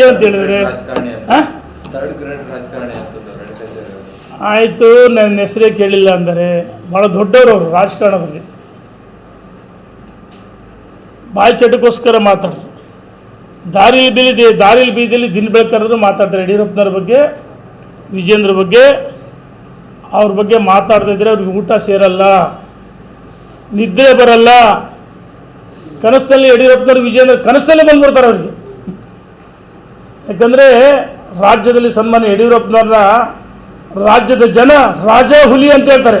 ಏನಂತ ಹೇಳಿದ್ರೆ? ಆಯಿತು ನನ್ನ ಹೆಸರೇ ಕೇಳಿಲ್ಲ ಅಂದರೆ ಭಾಳ ದೊಡ್ಡವರು ಅವರು ರಾಜಕಾರಣದಲ್ಲಿ. ಬಾಯಿ ಚಟಕ್ಕೋಸ್ಕರ ಮಾತಾಡ್ತಾರೆ ದಾರಿ ಬೀದಿ ದಾರಿಲಿ ಬೀದಿಯಲ್ಲಿ ದಿನ ಬೆಳಕರೆದು ಮಾತಾಡ್ತಾರೆ. ಯಡಿಯೂರಪ್ಪನವ್ರ ಬಗ್ಗೆ ವಿಜೇಂದ್ರ ಬಗ್ಗೆ ಅವ್ರ ಬಗ್ಗೆ ಮಾತಾಡ್ತಾ ಇದ್ರೆ ಅವ್ರಿಗೆ ಊಟ ಸೇರಲ್ಲ ನಿದ್ರೆ ಬರಲ್ಲ. ಕನಸಲ್ಲಿ ಯಡಿಯೂರಪ್ಪನವ್ರು ವಿಜೇಂದ್ರ ಕನಸಲ್ಲೇ ಬಂದ್ಬಿಡ್ತಾರೆ ಅವ್ರಿಗೆ. ಯಾಕಂದರೆ ರಾಜ್ಯದಲ್ಲಿ ಸನ್ಮಾನ್ಯ ಯಡಿಯೂರಪ್ಪನವ್ರನ್ನ ರಾಜ್ಯದ ಜನ ರಾಜ ಹುಲಿ ಅಂತ ಹೇಳ್ತಾರೆ.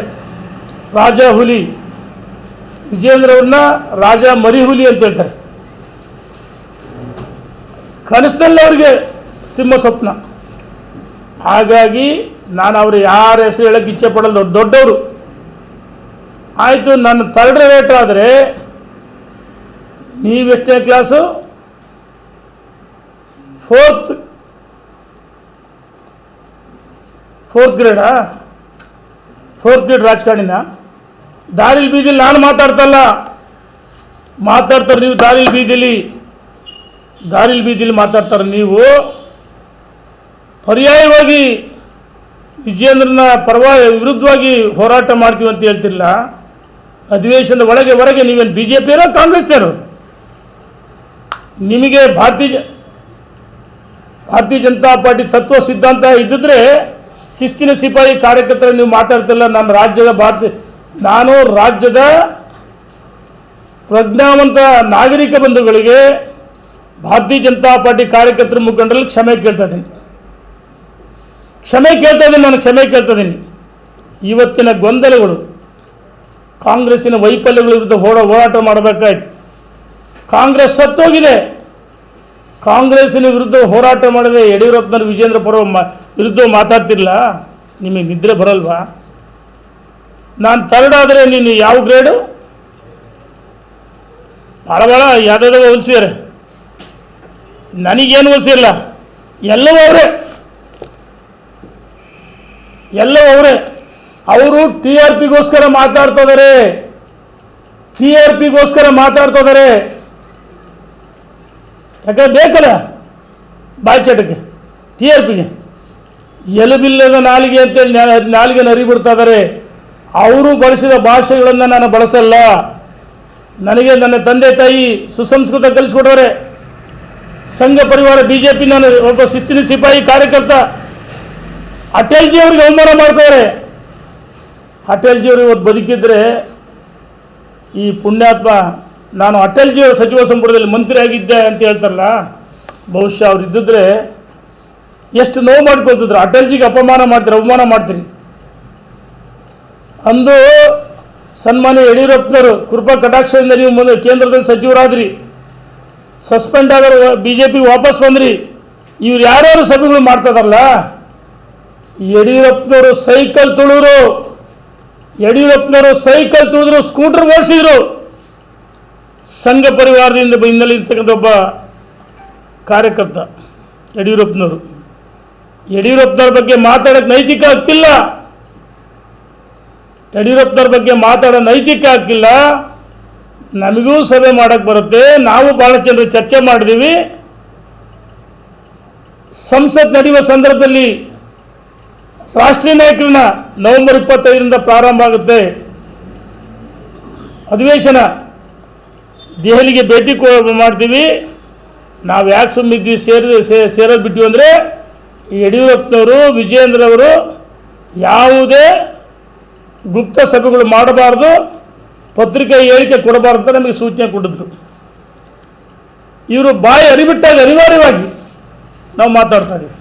ರಾಜ ಹುಲಿ. ವಿಜೇಂದ್ರ ಅವ್ರನ್ನ ರಾಜ ಮರಿ ಹುಲಿ ಅಂತ ಹೇಳ್ತಾರೆ. ಕನಸಿನಲ್ಲಿ ಅವ್ರಿಗೆ ಸಿಂಹ ಸ್ವಪ್ನ. ಹಾಗಾಗಿ ನಾನು ಅವರು ಯಾರ ಹೆಸರು ಹೇಳಕ್ಕೆ ಇಚ್ಛೆ ಪಡಲ್ಲ ದೊಡ್ಡ ದೊಡ್ಡವರು. ಆಯಿತು, ನನ್ನ ಥರ್ಡ್ ರೇಟ್ ಆದರೆ ನೀವೆಷ್ಟನೇ ಕ್ಲಾಸು ಫೋರ್ತ್ ಫೋರ್ತ್ ಗ್ರೇಡಾ ಫೋರ್ತ್ ಗ್ರೇಡ್ ರಾಜಕಾರಣಿನ? ದಾರಿಲಿ ಬೀದಿಲಿ ನಾನು ಮಾತಾಡ್ತಲ್ಲ. ಮಾತಾಡ್ತಾರೆ ನೀವು ದಾರಿಲಿ ಬೀದಿಲಿ. ದಾರಿಲಿ ಬೀದಿಲಿ ಮಾತಾಡ್ತಾರೆ ನೀವು. ಪರ್ಯಾಯವಾಗಿ ವಿಜಯೇಂದ್ರನ ಪರವಾಗಿ ವಿರುದ್ಧವಾಗಿ ಹೋರಾಟ ಮಾಡ್ತೀವಿ ಅಂತ ಹೇಳ್ತಿಲ್ಲ ಅಧಿವೇಶನದ ಒಳಗೆ ಹೊರಗೆ ನೀವೇನು ಬಿ ಜೆ ಕಾಂಗ್ರೆಸ್ ಕಾಂಗ್ರೆಸ್ನವರು ನಿಮಗೆ ಭಾರತೀಯ ಭಾರತೀಯ ಜನತಾ ಪಾರ್ಟಿ ತತ್ವ ಸಿದ್ಧಾಂತ ಇದ್ದಿದ್ರೆ ಶಿಸ್ತಿನ ಸಿಪಾಯಿ ಕಾರ್ಯಕರ್ತರ ನೀವು ಮಾತಾಡ್ತಿಲ್ಲ ನಾನು ರಾಜ್ಯದ ಭಾರತ, ನಾನು ರಾಜ್ಯದ ಪ್ರಜ್ಞಾವಂತ ನಾಗರಿಕ ಬಂಧುಗಳಿಗೆ ಭಾರತೀಯ ಜನತಾ ಪಾರ್ಟಿ ಕಾರ್ಯಕರ್ತರ ಮುಖಂಡರಲ್ಲಿ ಕ್ಷಮೆ ಕೇಳ್ತಾ ಇದ್ದೀನಿ. ಕ್ಷಮೆ ಕೇಳ್ತಾ ಇದ್ದೀನಿ, ನಾನು ಕ್ಷಮೆ ಕೇಳ್ತಾ ಇದ್ದೀನಿ. ಇವತ್ತಿನ ಗೊಂದಲಗಳು, ಕಾಂಗ್ರೆಸ್ಸಿನ ವೈಫಲ್ಯಗಳ ವಿರುದ್ಧ ಹೋರ ಹೋರಾಟ ಮಾಡಬೇಕಾಯ್ತು. ಕಾಂಗ್ರೆಸ್ ಸತ್ತೋಗಿದೆ. ಕಾಂಗ್ರೆಸ್ಸಿನ ವಿರುದ್ಧ ಹೋರಾಟ ಮಾಡಿದೆ ಯಡಿಯೂರಪ್ಪನ ವಿಜೇಂದ್ರ ಪರ ವಿರುದ್ಧ ಮಾತಾಡ್ತಿರಲ್ಲ ನಿಮಗೆ ನಿದ್ರೆ ಬರಲ್ವಾ? ನಾನು ತರ್ಡ್ ಆದರೆ ನೀನು ಯಾವ ಗ್ರೇಡು ಭಾಳ ಭಾಳ ಯಾವ್ದಾವ ಹೋಲಿಸಿದ್ದಾರೆ ನನಗೇನು ಹೋಲಿಸಿಲ್ಲ ಎಲ್ಲವೂ ಅವರೇ. ಎಲ್ಲವೂ ಅವರೇ. ಅವರು ಟಿ ಆರ್ ಪಿಗೋಸ್ಕರ ಮಾತಾಡ್ತಾ ಇದ್ದಾರೆ ಟಿ ಆರ್ ಪಿಗೋಸ್ಕರ ಮಾತಾಡ್ತಾ ಇದ್ದಾರೆ ಯಾಕಂದ್ರೆ ಬೇಕಲ್ಲ? ಬಾಯಿ ಚಟಕ್ಕೆ, ಟಿ ಆರ್ ಪಿಗೆ. ಎಲುಬಿಲ್ಲದ ನಾಲಿಗೆ ಅಂತೇಳಿ ನಾಲಿಗೆ ನರಿಬಿಡ್ತಾ ಇದ್ದಾರೆ ಅವರು ಬಳಸಿದ ಭಾಷೆಗಳನ್ನು ನಾನು ಬಳಸಲ್ಲ. ನನಗೆ ನನ್ನ ತಂದೆ ತಾಯಿ ಸುಸಂಸ್ಕೃತ ಕಲಿಸ್ಕೊಡೋರೆ ಸಂಘ ಪರಿವಾರ ಬಿ ಜೆ ಪಿ ನಾನು ಒಬ್ಬ ಶಿಸ್ತಿನ ಸಿಪಾಯಿ ಕಾರ್ಯಕರ್ತ. ಅಟಲ್ಜಿ ಅವರಿಗೆ ಅವಮಾನ ಮಾಡ್ತಾರೆ ಅಟಲ್ಜಿ ಅವರು ಇವತ್ತು ಬದುಕಿದ್ರೆ ಈ ಪುಣ್ಯಾತ್ಮ ನಾನು ಅಟಲ್ಜಿ ಅವರ ಸಚಿವ ಸಂಪುಟದಲ್ಲಿ ಮಂತ್ರಿ ಆಗಿದ್ದೆ ಅಂತ ಹೇಳ್ತಾರಲ್ಲ, ಬಹುಶಃ ಅವ್ರು ಇದ್ದಿದ್ರೆ ಎಷ್ಟು ನೋವು ಮಾಡ್ಕೊಳ್ತಿದ್ರು. ಅಟಲ್ಜಿಗೆ ಅಪಮಾನ ಮಾಡ್ತೀರಿ, ಅವಮಾನ ಮಾಡ್ತೀರಿ? ಅಂದು ಸನ್ಮಾನ್ಯ ಯಡಿಯೂರಪ್ಪನವರು, ಕೃಪಾ ಕಟಾಕ್ಷದಿಂದ ನೀವು ಮುಂದೆ ಕೇಂದ್ರದಲ್ಲಿ ಸಚಿವರಾದ್ರಿ, ಸಸ್ಪೆಂಡ್ ಆದ್ರೆ ಬಿ ಜೆ ಪಿ ವಾಪಸ್ ಬಂದ್ರಿ, ಇವ್ರು ಯಾರ್ಯಾರು ಸಭೆಗಳು ಮಾಡ್ತದಲ್ಲ ಯಡಿಯೂರಪ್ಪನವರು ಸೈಕಲ್ ತುಳಿದ್ರು, ಯಡಿಯೂರಪ್ಪನವರು ಸೈಕಲ್ ತುಳಿದ್ರು, ಸ್ಕೂಟರ್ ಓಡಿಸಿದ್ರು. ಸಂಘ ಪರಿವಾರದಿಂದ ಹಿನ್ನೆಲೆ ಇರ್ತಕ್ಕಂಥ ಒಬ್ಬ ಕಾರ್ಯಕರ್ತ ಯಡಿಯೂರಪ್ಪನವರು. ಯಡಿಯೂರಪ್ಪನವ್ರ ಬಗ್ಗೆ ಮಾತಾಡೋಕ್ಕೆ ನೈತಿಕ ಆಗ್ತಿಲ್ಲ ಯಡಿಯೂರಪ್ಪನವ್ರ ಬಗ್ಗೆ ಮಾತಾಡೋ ನೈತಿಕ ಆಗ್ತಿಲ್ಲ ನಮಗೂ ಸಭೆ ಮಾಡೋಕ್ಕೆ ಬರುತ್ತೆ. ನಾವು ಬಹಳ ಜನರು ಚರ್ಚೆ ಮಾಡಿದ್ದೀವಿ ಸಂಸತ್ ನಡೆಯುವ ಸಂದರ್ಭದಲ್ಲಿ ರಾಷ್ಟ್ರೀಯ ನಾಯಕರನ್ನ ನವೆಂಬರ್ ಇಪ್ಪತ್ತೈದರಿಂದ ಪ್ರಾರಂಭ ಆಗುತ್ತೆ. ಅಧಿವೇಶನ ದೆಹಲಿಗೆ ಭೇಟಿ ಕೊ- ಮಾಡ್ತೀವಿ. ನಾವು ಯಾಕೆ ಸುಮ್ಮಿದ್ವಿ ಸೇರಿ ಸೇರೋದು ಬಿಟ್ವಿ ಅಂದರೆ ಯಡಿಯೂರಪ್ಪನವರು ವಿಜಯೇಂದ್ರವರು ಯಾವುದೇ ಗುಪ್ತ ಸಭೆಗಳು ಮಾಡಬಾರ್ದು, ಪತ್ರಿಕೆ ಹೇಳಿಕೆ ಕೊಡಬಾರ್ದು ಅಂತ ನಮಗೆ ಸೂಚನೆ ಕೊಟ್ಟಿದ್ರು. ಇವರು ಬಾಯಿ ಅರಿಬಿಟ್ಟಾಗ, ಅನಿವಾರ್ಯವಾಗಿ ನಾವು ಮಾತಾಡ್ತಾ ಇದ್ದೀವಿ.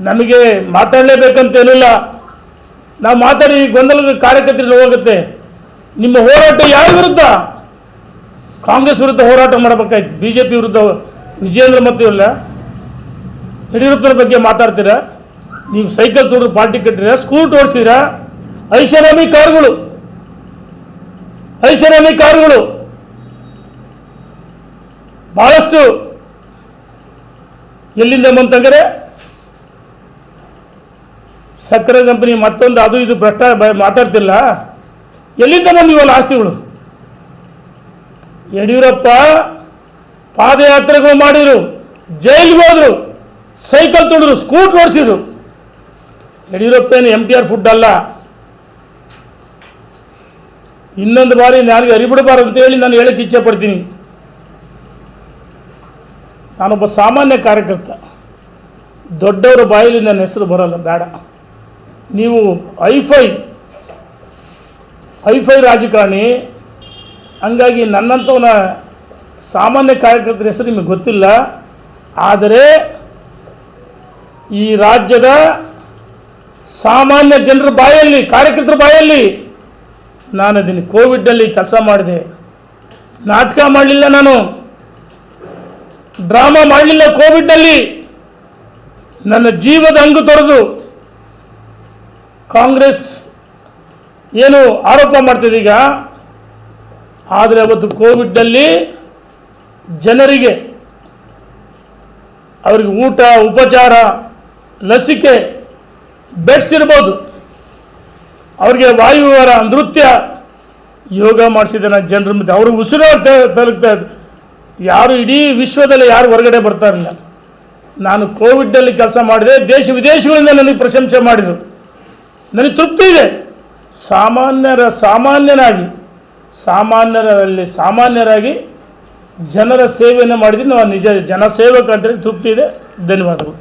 ನಮಗೆ ಮಾತಾಡಲೇಬೇಕಂತೇನಿಲ್ಲ. ನಾವು ಮಾತಾಡಿ ಗೊಂದಲದ ಕಾರ್ಯಕರ್ತರಿಗೆ ಹೋಗುತ್ತೆ. ನಿಮ್ಮ ಹೋರಾಟ ಯಾರ ವಿರುದ್ಧ? ಕಾಂಗ್ರೆಸ್ ವಿರುದ್ಧ ಹೋರಾಟ ಮಾಡಬೇಕಾಯ್ತು. ಬಿ ಜೆ ಪಿ ವಿರುದ್ಧ ವಿಜಯೇಂದ್ರ ಮತ್ತು ಇಲ್ಲ. ಯಡಿಯೂರಪ್ಪನ ಬಗ್ಗೆ ಮಾತಾಡ್ತೀರಾ? ನೀವು ಸೈಕಲ್ ತೊಗೊಂಡು ಪಾರ್ಟಿ ಕಟ್ಟಿರ ಸ್ಕೂಟ್ ಓಡಿಸಿರಾ ಐಷಾರಾಮಿ ಕಾರುಗಳು. ಐಷಾರಾಮಿ ಕಾರುಗಳು. ಬಹಳಷ್ಟು ಎಲ್ಲಿಂದ ಬಂತಂದರೆ, ಸಕ್ಕರೆ ಕಂಪನಿ ಮತ್ತೊಂದು, ಅದು ಇದು ಭ್ರಷ್ಟ ಮಾತಾಡ್ತಿಲ್ಲ. ಎಲ್ಲಿಂದ ಬಂದಿವಲ್ಲ ಆಸ್ತಿಗಳು? ಯಡಿಯೂರಪ್ಪ ಪಾದಯಾತ್ರೆಗಳು ಮಾಡಿದರು, ಜೈಲಿಗೆ ಹೋದರು, ಸೈಕಲ್ ತುಳಿದ್ರು ಸ್ಕೂಟ್ರ್ ಓಡಿಸಿದ್ರು. ಯಡಿಯೂರಪ್ಪೇನು ಎಂ ಟಿ ಆರ್ ಫುಡ್ ಅಲ್ಲ. ಇನ್ನೊಂದು ಬಾರಿ ನನಗೆ ಅರಿಬಿಡಬಾರ್ದು ಅಂತೇಳಿ ನಾನು ಹೇಳಕ್ಕೆ ಇಚ್ಛೆ ಪಡ್ತೀನಿ ನಾನೊಬ್ಬ ಸಾಮಾನ್ಯ ಕಾರ್ಯಕರ್ತ. ದೊಡ್ಡವರ ಬಾಯಲ್ಲಿ ನನ್ನ ಹೆಸರು ಬರೋಲ್ಲ, ಬೇಡ. ನೀವು ಐಫೈ ಐಫೈ ರಾಜಕಾರಣಿ ಹಂಗಾಗಿ ನನ್ನಂಥವನ ಸಾಮಾನ್ಯ ಕಾರ್ಯಕರ್ತರ ಹೆಸರು ನಿಮಗೆ ಗೊತ್ತಿಲ್ಲ. ಆದರೆ ಈ ರಾಜ್ಯದ ಸಾಮಾನ್ಯ ಜನರ ಬಾಯಲ್ಲಿ, ಕಾರ್ಯಕರ್ತರ ಬಾಯಲ್ಲಿ ನಾನು ಅದನ್ನು ಕೋವಿಡ್ನಲ್ಲಿ ಕೆಲಸ ಮಾಡಿದೆ. ನಾಟಕ ಮಾಡಲಿಲ್ಲ ನಾನು. ಡ್ರಾಮಾ ಮಾಡಲಿಲ್ಲ ಕೋವಿಡ್ನಲ್ಲಿ. ನನ್ನ ಜೀವದ ಅಂಗು ತೊರೆದು ಕಾಂಗ್ರೆಸ್ ಏನು ಆರೋಪ ಮಾಡ್ತಿದ್ದೀಗ ಆದರೆ ಅವತ್ತು ಕೋವಿಡ್ನಲ್ಲಿ ಜನರಿಗೆ ಅವರಿಗೆ ಊಟ, ಉಪಚಾರ, ಲಸಿಕೆ ಬೆಡ್ಸ್ ಇರ್ಬೋದು ಅವರಿಗೆ ವಾಯುವಿಹಾರ, ನೃತ್ಯ, ಯೋಗ ಮಾಡಿಸಿದ ನಾನು ಜನರ ಮಧ್ಯೆ. ಅವರು ಉಸಿರು ತಲುಪ್ತಾ ಯಾರು ಇಡೀ ವಿಶ್ವದಲ್ಲಿ ಯಾರು ಹೊರಗಡೆ ಬರ್ತಾ ಇರಲಿಲ್ಲ. ನಾನು ಕೋವಿಡ್ನಲ್ಲಿ ಕೆಲಸ ಮಾಡಿದೆ, ದೇಶ ವಿದೇಶಗಳಿಂದ ನನಗೆ ಪ್ರಶಂಸೆ ಮಾಡಿದರು. ನನಗೆ ತೃಪ್ತಿ ಇದೆ. ಸಾಮಾನ್ಯರ, ಸಾಮಾನ್ಯನಾಗಿ ಸಾಮಾನ್ಯರಲ್ಲಿ ಸಾಮಾನ್ಯರಾಗಿ ಜನರ ಸೇವೆಯನ್ನು ಮಾಡಿದ್ದೀನಿ ನಾವು ನಿಜ ಜನಸೇವಕ ಅಂತೇಳಿ ತೃಪ್ತಿ ಇದೆ. ಧನ್ಯವಾದಗಳು.